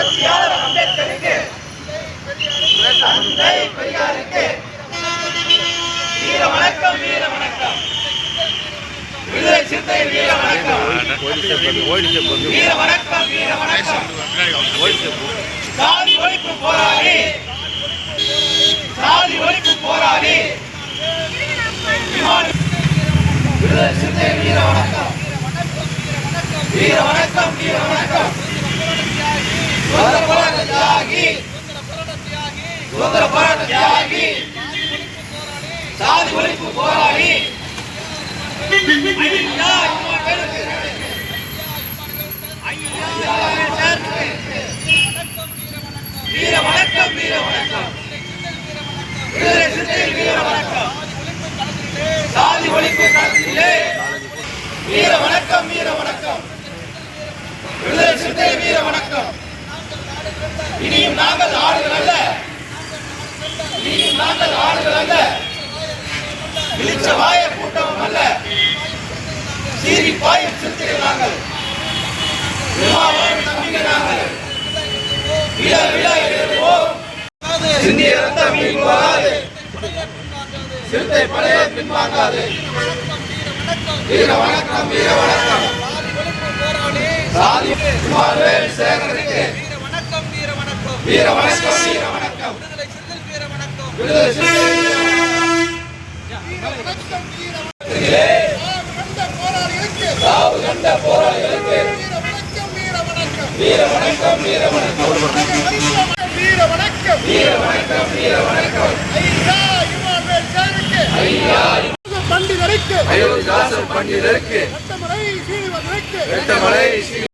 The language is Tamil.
புரட்சியாளர் அம்பேத்கருக்கு தந்தை பெரியாருக்கு வீர வணக்கம் வீர வணக்கம் விடுதலை சிறுத்தை வீர வணக்கம் வீர வணக்கம் வீர வணக்கம் சாதி ஒழிப்பு போராளி. சாதி ஒழிப்பு போராளி. விடுதலை வீர வணக்கம் வீர வணக்கம் வீர வணக்கம் சுதந்திர போராட்ட தியாகி சுதந்திர போராட்ட தியாகி சாதி ஒழிப்பு போராளி ஐயா, இம்மான் பேருக்கு. ஐயா, பேருக்கு. வீர வணக்கம் வீர வணக்கம் விடுதலை வீர வணக்கம் சாதி ஒழிப்பு களத்திலே வீர வணக்கம் வீர வணக்கம் விடுதலை சிறுத்தை வீர வணக்கம் இனியும் நாங்கள் ஆடுகள் அல்ல. இனியும் நாங்கள் ஆடுகள் அல்ல. இழிச்ச வாய கூட்டமும் அல்ல. சீரி பாயும் சிறுத்தைகள் நாங்கள். நம்பிக்கை நாங்கள். விழா விழா எழுதுவோம். சிந்திய ரத்தம் வீண் சிறுத்தை பழைய பின்வாங்காது. வீர வணக்கம் வீர வணக்கம். சாதி குமாரவேல் வீர வணக்கம் வீர வணக்கம் விடுதலை சிறுத்தை வீர சாவு கண்ட போராளிகளுக்கு வீர வணக்கம் வீர வணக்கம் வீர வணக்கம் வீர வணக்கம் வீர வணக்கம் ஐயா இமானுவேல் சாருக்கு. ஐயா பண்டிதருக்கு. அயோத்திதாசர் சீனிவாசனுக்கு.